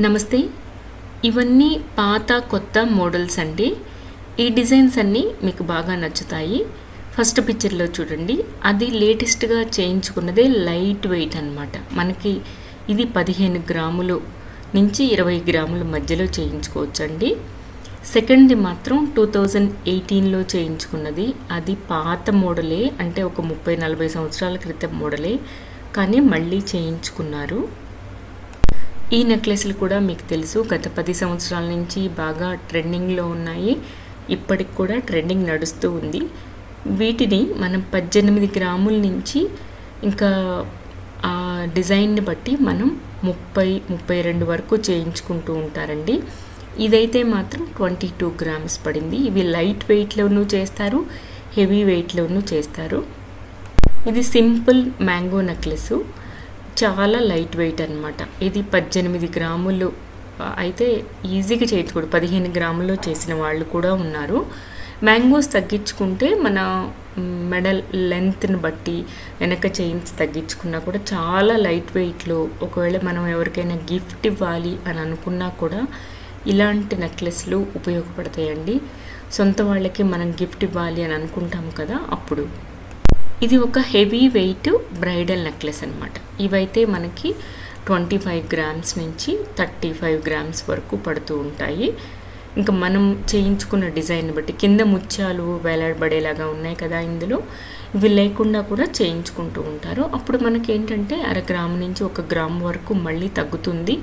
నమస్తే. ఇవన్నీ పాత కొత్త మోడల్స్ అండి. ఈ డిజైన్స్ అన్నీ మీకు బాగా నచ్చుతాయి. ఫస్ట్ పిక్చర్లో చూడండి. అది లేటెస్ట్గా చేయించుకున్నదే లైట్ వెయిట్ అన్నమాట. మనకి ఇది పదిహేను గ్రాములు నుంచి ఇరవై గ్రాముల మధ్యలో చేయించుకోవచ్చండి. సెకండ్ది మాత్రం టూ థౌజండ్ ఎయిటీన్లో చేయించుకున్నది. అది పాత మోడలే అంటే ఒక ముప్పై నలభై సంవత్సరాల క్రితం మోడలే కానీ మళ్ళీ చేయించుకున్నారు. ఈ నెక్లెస్లు కూడా మీకు తెలుసు. గత పది సంవత్సరాల నుంచి బాగా ట్రెండింగ్లో ఉన్నాయి. ఇప్పటికి కూడా ట్రెండింగ్ నడుస్తూ ఉంది. వీటిని మనం పద్దెనిమిది గ్రాముల నుంచి ఇంకా ఆ డిజైన్ని బట్టి మనం ముప్పై ముప్పై రెండు వరకు చేయించుకుంటూ ఉంటారండి. ఇదైతే మాత్రం ట్వంటీ టూ గ్రామ్స్ పడింది. ఇవి లైట్ వెయిట్లోనూ చేస్తారు హెవీ వెయిట్లోనూ చేస్తారు. ఇది సింపుల్ మ్యాంగో నెక్లెస్ చాలా లైట్ వెయిట్ అనమాట ఇది పద్దెనిమిది గ్రాములు అయితే ఈజీగా చేయించుకోడు పదిహేను గ్రాముల్లో చేసిన వాళ్ళు కూడా ఉన్నారు. మ్యాంగోస్ తగ్గించుకుంటే మన మెడల్ లెంత్ని బట్టి వెనక చైన్స్ తగ్గించుకున్నా కూడా చాలా లైట్ వెయిట్లో. ఒకవేళ మనం ఎవరికైనా గిఫ్ట్ ఇవ్వాలి అని అనుకున్నా కూడా ఇలాంటి నెక్లెస్లు ఉపయోగపడతాయండి. సొంత వాళ్ళకి మనం గిఫ్ట్ ఇవ్వాలి అని అనుకుంటాం కదా అప్పుడు. ఇది ఒక హెవీ వెయిట్ బ్రైడల్ నెక్లెస్ అనమాట ఇవైతే మనకి ట్వంటీ ఫైవ్ గ్రామ్స్ నుంచి థర్టీ ఫైవ్ గ్రామ్స్ వరకు పడుతూ ఉంటాయి. ఇంకా మనం చేయించుకున్న డిజైన్ బట్టి కింద ముత్యాలు వేలాడబడేలాగా ఉన్నాయి కదా ఇందులో. ఇవి లేకుండా కూడా చేయించుకుంటూ ఉంటారు. అప్పుడు మనకి ఏంటంటే అర గ్రామ్ నుంచి ఒక గ్రామ్ వరకు మళ్ళీ తగ్గుతుంది.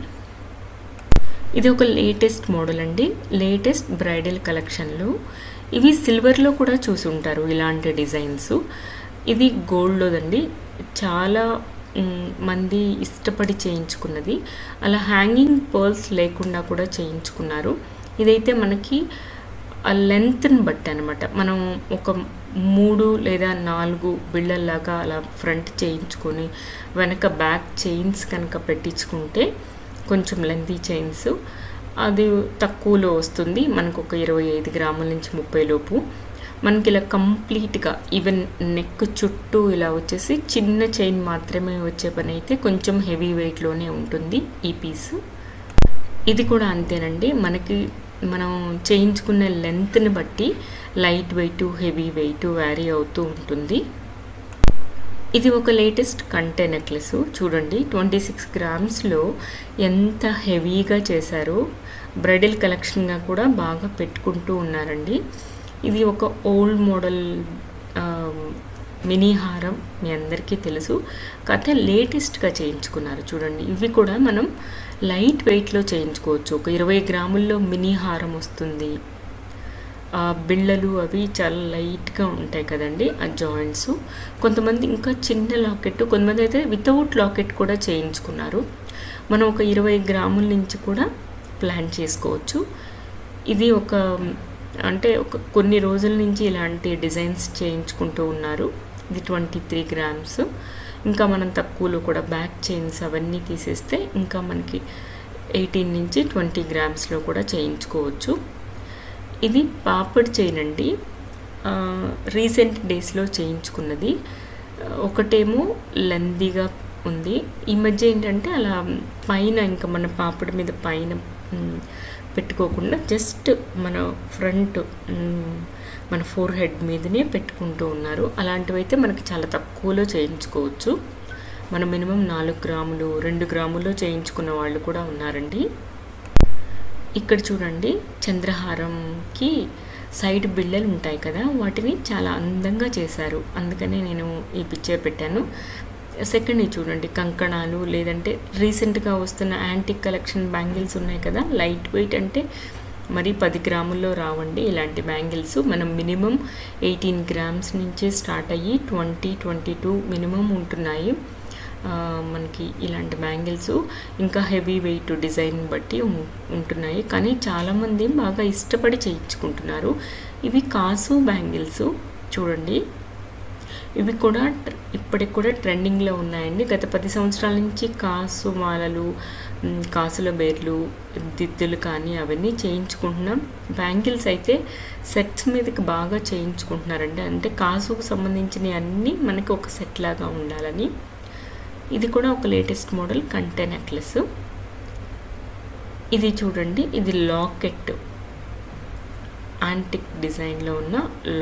ఇది ఒక లేటెస్ట్ మోడల్ అండి. లేటెస్ట్ బ్రైడల్ కలెక్షన్లో. ఇవి సిల్వర్లో కూడా చూసి ఉంటారు ఇలాంటి డిజైన్స్. ఇది గోల్డ్లోదండి. చాలా మంది ఇష్టపడి చేయించుకున్నది. అలా హ్యాంగింగ్ పర్ల్స్ లేకుండా కూడా చేయించుకున్నారు. ఇదైతే మనకి ఆ లెంత్ని బట్టి అనమాట మనం ఒక మూడు లేదా నాలుగు బిళ్ళల్లాగా అలా ఫ్రంట్ చేయించుకొని వెనక బ్యాక్ చైన్స్ కనుక పెట్టించుకుంటే కొంచెం లెంతీ చైన్స్. అది తక్కువలో వస్తుంది. మనకు ఒక ఇరవై ఐదు గ్రాముల నుంచి ముప్పై లోపు. మనకి ఇలా కంప్లీట్గా ఈవెన్ నెక్ చుట్టూ ఇలా వచ్చేసి చిన్న చైన్ మాత్రమే వచ్చే పని అయితే కొంచెం హెవీ వెయిట్లోనే ఉంటుంది ఈ పీస్. ఇది కూడా అంతేనండి. మనకి మనం చేయించుకునే లెంత్ని బట్టి light weight heavy weight vary అవుతూ ఉంటుంది. ఇది ఒక లేటెస్ట్ కంటే నెక్లెస్. చూడండి ట్వంటీ సిక్స్ గ్రామ్స్లో ఎంత హెవీగా చేశారో. బ్రైడల్ కలెక్షన్గా కూడా బాగా పెట్టుకుంటూ ఉన్నారండి. ఇది ఒక ఓల్డ్ మోడల్ మినీ హారం మీ అందరికీ తెలుసు. కాకపోతే లేటెస్ట్గా చేయించుకున్నారు చూడండి. ఇవి కూడా మనం లైట్ వెయిట్లో చేయించుకోవచ్చు. ఒక ఇరవై గ్రాముల్లో మినీ హారం వస్తుంది. బిళ్ళలు అవి చాలా లైట్గా ఉంటాయి కదండి ఆ జాయింట్స్. కొంతమంది ఇంకా చిన్న లాకెట్ కొంతమంది అయితే వితౌట్ లాకెట్ కూడా చేయించుకున్నారు. మనం ఒక ఇరవై గ్రాముల నుంచి కూడా ప్లాన్ చేసుకోవచ్చు. ఇది ఒక అంటే ఒక కొన్ని రోజుల నుంచి ఇలాంటి డిజైన్స్ చేయించుకుంటూ ఉన్నారు. ఇది ట్వంటీ త్రీ గ్రామ్స్. ఇంకా మనం తక్కువలో కూడా బ్యాక్ చైన్స్ అవన్నీ తీసేస్తే ఇంకా మనకి ఎయిటీన్ నుంచి ట్వంటీ గ్రామ్స్లో కూడా చేయించుకోవచ్చు. ఇది పాపడ్ చైన్ అండి రీసెంట్ డేస్లో చేయించుకున్నది. ఒకటేమో లెందీగా ఉంది. ఈ మధ్య ఏంటంటే అలా పైన ఇంకా మన పాపడ్ మీద పైన పెట్టుకోకుండా జస్ట్ మన ఫ్రంట్ మన ఫోర్ హెడ్ మీదనే పెట్టుకుంటూ ఉన్నారు. అలాంటివైతే మనకి చాలా తక్కువలో చేయించుకోవచ్చు. మన మినిమం నాలుగు గ్రాములు రెండు గ్రాముల్లో చేయించుకున్న వాళ్ళు కూడా ఉన్నారండి. ఇక్కడ చూడండి చంద్రహారంకి సైడ్ బిళ్ళలు ఉంటాయి కదా వాటిని చాలా అందంగా చేశారు. అందుకనే నేను ఈ పిక్చర్ పెట్టాను. సెకండ్ చూడండి. కంకణాలు లేదంటే రీసెంట్గా వస్తున్న యాంటిక్ కలెక్షన్ బ్యాంగిల్స్ ఉన్నాయి కదా. లైట్ వెయిట్ అంటే మరి పది గ్రాముల్లో రావండి. ఇలాంటి బ్యాంగిల్స్ మనం మినిమం ఎయిటీన్ గ్రామ్స్ నుంచే స్టార్ట్ అయ్యి ట్వంటీ ట్వంటీ టూ మినిమం ఉంటున్నాయి మనకి ఇలాంటి బ్యాంగిల్స్ ఇంకా హెవీ వెయిట్ డిజైన్ బట్టి ఉం- ఉంటున్నాయి. కానీ చాలామంది బాగా ఇష్టపడి చేయించుకుంటున్నారు. ఇవి కాసు బ్యాంగిల్స్ చూడండి. ఇవి కూడా ఇప్పటికి కూడా ట్రెండింగ్లో ఉన్నాయండి. గత పది సంవత్సరాల నుంచి కాసు మాలలు కాసుల బేర్లు దిద్దులు కానీ అవన్నీ చేయించుకుంటున్నాం. బ్యాంగిల్స్ అయితే సెట్స్ మీదకి బాగా చేయించుకుంటున్నారండి. అంటే కాసుకు సంబంధించినవి అన్నీ మనకి ఒక సెట్ లాగా ఉండాలని. ఇది కూడా ఒక లేటెస్ట్ మోడల్ కంటే నెక్లెస్. ఇది చూడండి ఇది లాకెట్. యాంటిక్ డిజైన్లో ఉన్న లాకెట్